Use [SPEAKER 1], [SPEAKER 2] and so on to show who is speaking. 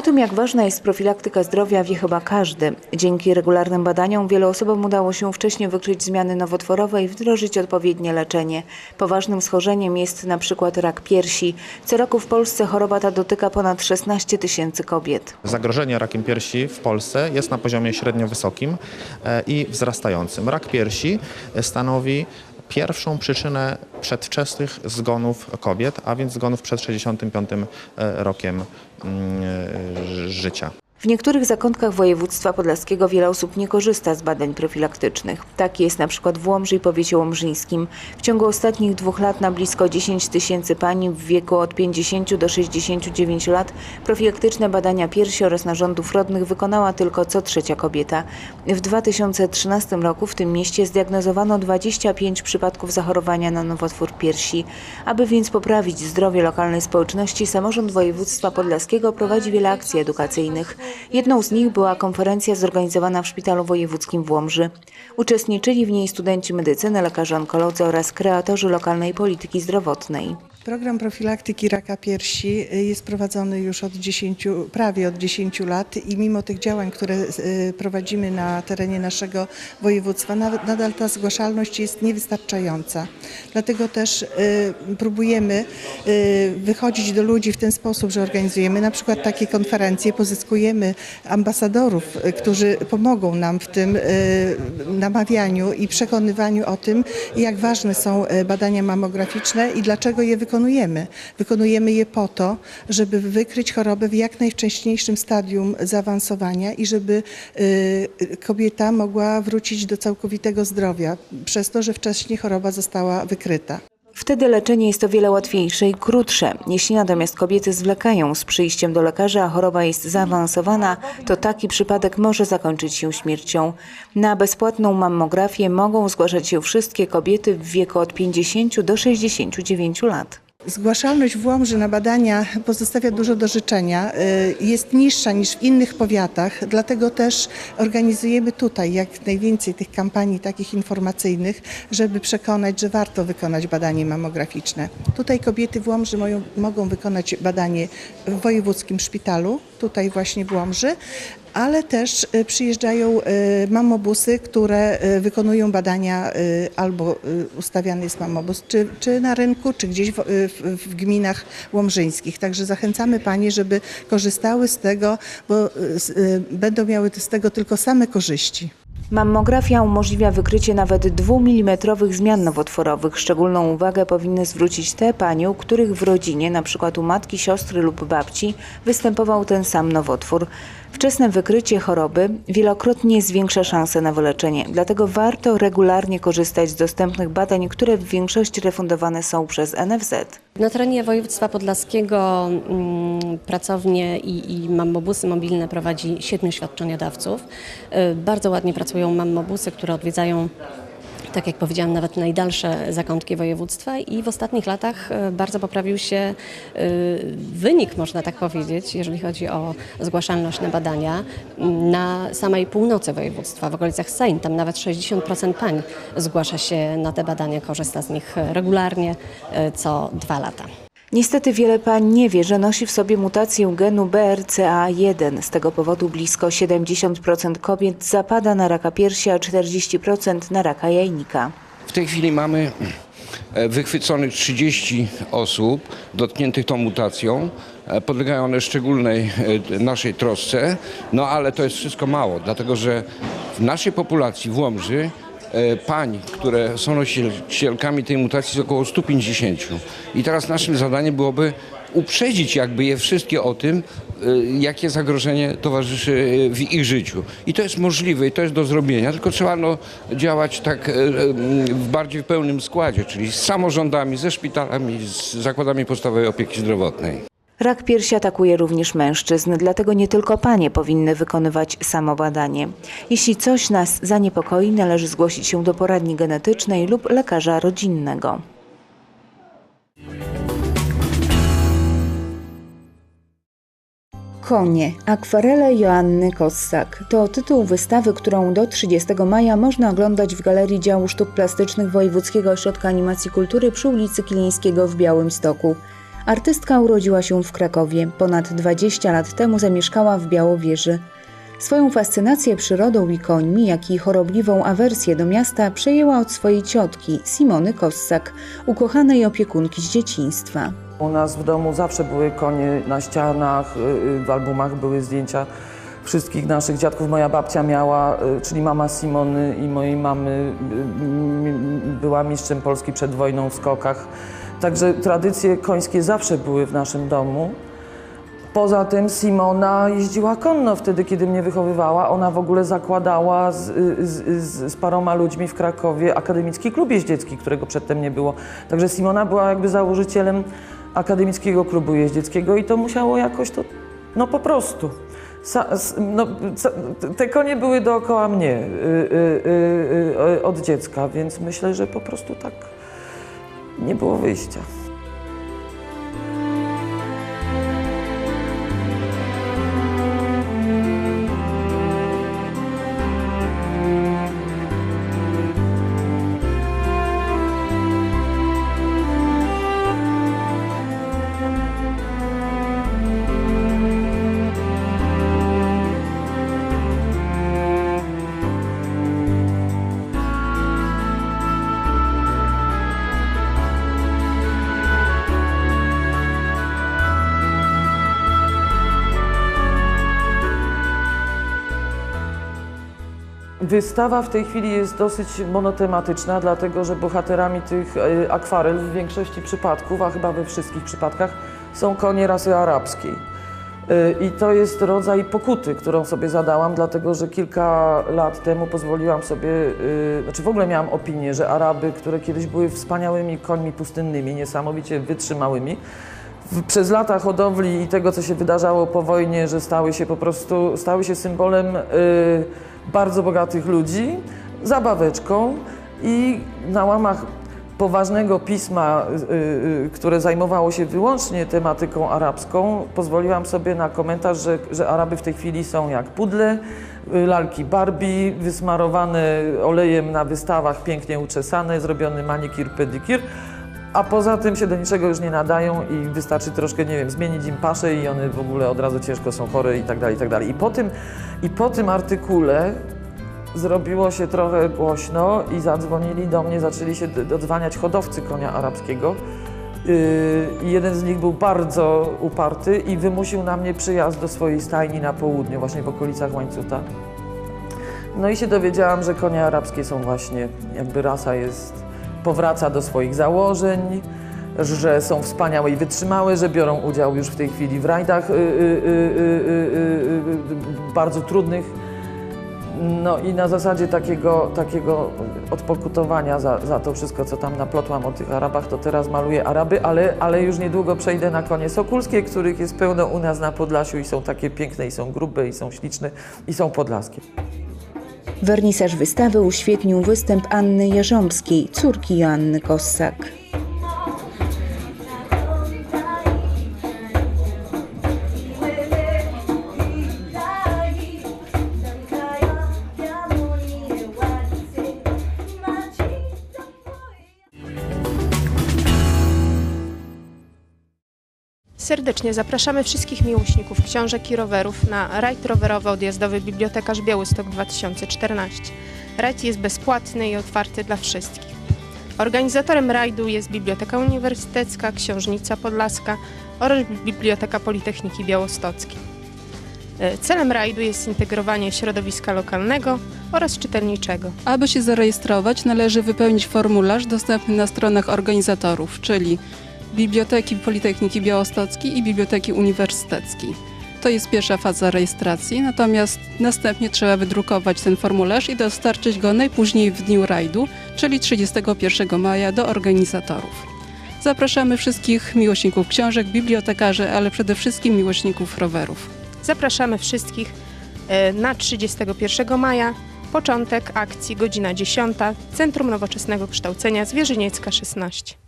[SPEAKER 1] O tym, jak ważna jest profilaktyka zdrowia, wie chyba każdy. Dzięki regularnym badaniom wielu osobom udało się wcześniej wykryć zmiany nowotworowe i wdrożyć odpowiednie leczenie. Poważnym schorzeniem jest na przykład rak piersi. Co roku w Polsce choroba ta dotyka ponad 16 tysięcy kobiet.
[SPEAKER 2] Zagrożenie rakiem piersi w Polsce jest na poziomie średnio wysokim e, i wzrastającym. Rak piersi stanowi pierwszą przyczynę przedwczesnych zgonów kobiet, a więc zgonów przed 65 rokiem mm, e, życia.
[SPEAKER 1] W niektórych zakątkach województwa podlaskiego wiele osób nie korzysta z badań profilaktycznych. Tak jest na przykład w Łomży i powiecie łomżyńskim. W ciągu ostatnich dwóch lat na blisko 10 tysięcy pań w wieku od 50 do 69 lat profilaktyczne badania piersi oraz narządów rodnych wykonała tylko co trzecia kobieta. W 2013 roku w tym mieście zdiagnozowano 25 przypadków zachorowania na nowotwór piersi. Aby więc poprawić zdrowie lokalnej społeczności, samorząd województwa podlaskiego prowadzi wiele akcji edukacyjnych. Jedną z nich była konferencja zorganizowana w Szpitalu Wojewódzkim w Łomży. Uczestniczyli w niej studenci medycyny, lekarze onkolodzy oraz kreatorzy lokalnej polityki zdrowotnej.
[SPEAKER 3] Program profilaktyki raka piersi y, jest prowadzony już od 10, prawie od 10 lat i mimo tych działań, które y, prowadzimy na terenie naszego województwa, nadal ta zgłaszalność jest niewystarczająca. Dlatego też y, próbujemy wychodzić do ludzi w ten sposób, że organizujemy na przykład takie konferencje, pozyskujemy ambasadorów, którzy pomogą nam w tym namawianiu i przekonywaniu o tym, jak ważne są badania mammograficzne i dlaczego je wykonujemy. Wykonujemy je po to, żeby wykryć chorobę w jak najwcześniejszym stadium zaawansowania i żeby y, kobieta mogła wrócić do całkowitego zdrowia przez to, że wcześniej choroba została wykryta.
[SPEAKER 1] Wtedy leczenie jest o wiele łatwiejsze i krótsze. Jeśli natomiast kobiety zwlekają z przyjściem do lekarza, a choroba jest zaawansowana, to taki przypadek może zakończyć się śmiercią. Na bezpłatną mammografię mogą zgłaszać się wszystkie kobiety w wieku od 50 do 69 lat.
[SPEAKER 3] Zgłaszalność w Łomży na badania pozostawia dużo do życzenia. Y, Jest niższa niż w innych powiatach, dlatego też organizujemy tutaj jak najwięcej tych kampanii takich informacyjnych, żeby przekonać, że warto wykonać badanie mammograficzne. Tutaj kobiety w Łomży mogą wykonać badanie w wojewódzkim szpitalu, tutaj właśnie w Łomży, ale też y, przyjeżdżają y, mamobusy, które y, wykonują badania albo ustawiany jest mamobus czy, czy na rynku, czy gdzieś w, w, w gminach łomżyńskich. Także zachęcamy Panie, żeby korzystały z tego, bo będą miały z tego tylko same korzyści.
[SPEAKER 1] Mammografia umożliwia wykrycie nawet 2 mm zmian nowotworowych. Szczególną uwagę powinny zwrócić te panie, u których w rodzinie, np. u matki, siostry lub babci, występował ten sam nowotwór. Wczesne wykrycie choroby wielokrotnie zwiększa szanse na wyleczenie, dlatego warto regularnie korzystać z dostępnych badań, które w większości refundowane są przez NFZ.
[SPEAKER 4] Na terenie województwa podlaskiego mm, pracownie i, i mammobusy mobilne prowadzi siedmiu świadczeniodawców. Y, Bardzo ładnie pracują mammobusy, które odwiedzają tak jak powiedziałam, nawet najdalsze zakątki województwa i w ostatnich latach y, bardzo poprawił się y, wynik, można tak powiedzieć, jeżeli chodzi o zgłaszalność na badania na samej północy województwa, w okolicach Sejn. Tam nawet 60% pań zgłasza się na te badania, korzysta z nich regularnie y, co dwa lata.
[SPEAKER 1] Niestety wiele pań nie wie, że nosi w sobie mutację genu BRCA1. Z tego powodu blisko 70% kobiet zapada na raka piersi, a 40% na raka jajnika.
[SPEAKER 5] W tej chwili mamy e, wychwyconych 30 osób dotkniętych tą mutacją. E, Podlegają one szczególnej e, naszej trosce, no ale to jest wszystko mało, dlatego że w naszej populacji w Łomży pań, które są nosicielkami tej mutacji jest około 150. I teraz naszym zadaniem byłoby uprzedzić jakby je wszystkie o tym, y, jakie zagrożenie towarzyszy y, w ich życiu. I to jest możliwe i to jest do zrobienia, tylko trzeba no, działać tak w bardziej pełnym składzie, czyli z samorządami, ze szpitalami, z zakładami podstawowej opieki zdrowotnej.
[SPEAKER 1] Rak piersi atakuje również mężczyzn, dlatego nie tylko panie powinny wykonywać samobadanie. Jeśli coś nas zaniepokoi, należy zgłosić się do poradni genetycznej lub lekarza rodzinnego. Konie. Akwarele Joanny Kossak to tytuł wystawy, którą do 30 maja można oglądać w Galerii Działu Sztuk Plastycznych Wojewódzkiego Ośrodka Animacji Kultury przy ulicy Kilińskiego w Białymstoku. Artystka urodziła się w Krakowie. Ponad 20 lat temu zamieszkała w Białowieży. Swoją fascynację przyrodą i końmi, jak i chorobliwą awersję do miasta przejęła od swojej ciotki, Simony Kossak, ukochanej opiekunki z dzieciństwa.
[SPEAKER 6] U nas w domu zawsze były konie na ścianach, y, y, w albumach były zdjęcia wszystkich naszych dziadków. Moja babcia miała, y, czyli mama Simony i mojej mamy, była mistrzem Polski przed wojną w skokach. Także tradycje końskie zawsze były w naszym domu. Poza tym Simona jeździła konno wtedy, kiedy mnie wychowywała. Ona w ogóle zakładała z, z, z, paroma ludźmi w Krakowie akademicki klub jeździecki, którego przedtem nie było. Także Simona była jakby założycielem akademickiego klubu jeździeckiego i to musiało jakoś to, no po prostu. Sa, no, te konie były dookoła mnie y, y, y, y, od dziecka, więc myślę, że po prostu tak nie było wyjścia. Wystawa w tej chwili jest dosyć monotematyczna, dlatego że bohaterami tych e, akwarel w większości przypadków, a chyba we wszystkich przypadkach, są konie rasy arabskiej. E, I to jest rodzaj pokuty, którą sobie zadałam, dlatego że kilka lat temu pozwoliłam sobie, e, znaczy w ogóle miałam opinię, że Araby, które kiedyś były wspaniałymi końmi pustynnymi, niesamowicie wytrzymałymi, przez lata hodowli i tego, co się wydarzało po wojnie, że stały się po prostu, stały się symbolem bardzo bogatych ludzi, zabaweczką i na łamach poważnego pisma, y, y, które zajmowało się wyłącznie tematyką arabską, pozwoliłam sobie na komentarz, że, że Araby w tej chwili są jak pudle, y, lalki Barbie, wysmarowane olejem na wystawach, pięknie uczesane, zrobiony manikir, pedikir, a poza tym się do niczego już nie nadają i wystarczy troszkę, nie wiem, zmienić im paszę i one w ogóle od razu ciężko są chore i tak dalej, i tak dalej. I po tym, i po tym artykule zrobiło się trochę głośno i zadzwonili do mnie, zaczęli się dodzwaniać hodowcy konia arabskiego. Yy, jeden z nich był bardzo uparty i wymusił na mnie przyjazd do swojej stajni na południu, właśnie w okolicach Łańcuta. No i się dowiedziałam, że konie arabskie są właśnie, jakby rasa jest, powraca do swoich założeń, że są wspaniałe i wytrzymałe, że biorą udział już w tej chwili w rajdach y, y, y, y, y, y, bardzo trudnych. No i na zasadzie takiego, takiego odpokutowania za, za to wszystko, co tam naplotłam o tych Arabach, to teraz maluję Araby, ale, ale już niedługo przejdę na konie sokulskie, których jest pełno u nas na Podlasiu i są takie piękne, i są grube, i są śliczne, i są podlaskie.
[SPEAKER 1] Wernisaż wystawy uświetnił występ Anny Jarząbskiej, córki Joanny Kossak.
[SPEAKER 7] Serdecznie zapraszamy wszystkich miłośników książek i rowerów na rajd rowerowy odjazdowy Bibliotekarz Białystok 2014. Rajd jest bezpłatny i otwarty dla wszystkich. Organizatorem rajdu jest Biblioteka Uniwersytecka, Książnica Podlaska oraz Biblioteka Politechniki Białostockiej. E, Celem rajdu jest zintegrowanie środowiska lokalnego oraz czytelniczego.
[SPEAKER 8] Aby się zarejestrować, należy wypełnić formularz dostępny na stronach organizatorów, czyli Biblioteki Politechniki Białostockiej i Biblioteki Uniwersyteckiej. To jest pierwsza faza rejestracji, natomiast następnie trzeba wydrukować ten formularz i dostarczyć go najpóźniej w dniu rajdu, czyli 31 maja do organizatorów. Zapraszamy wszystkich miłośników książek, bibliotekarzy, ale przede wszystkim miłośników rowerów.
[SPEAKER 7] Zapraszamy wszystkich e, na 31 maja. Początek akcji godzina 10. Centrum Nowoczesnego Kształcenia Zwierzyniecka 16.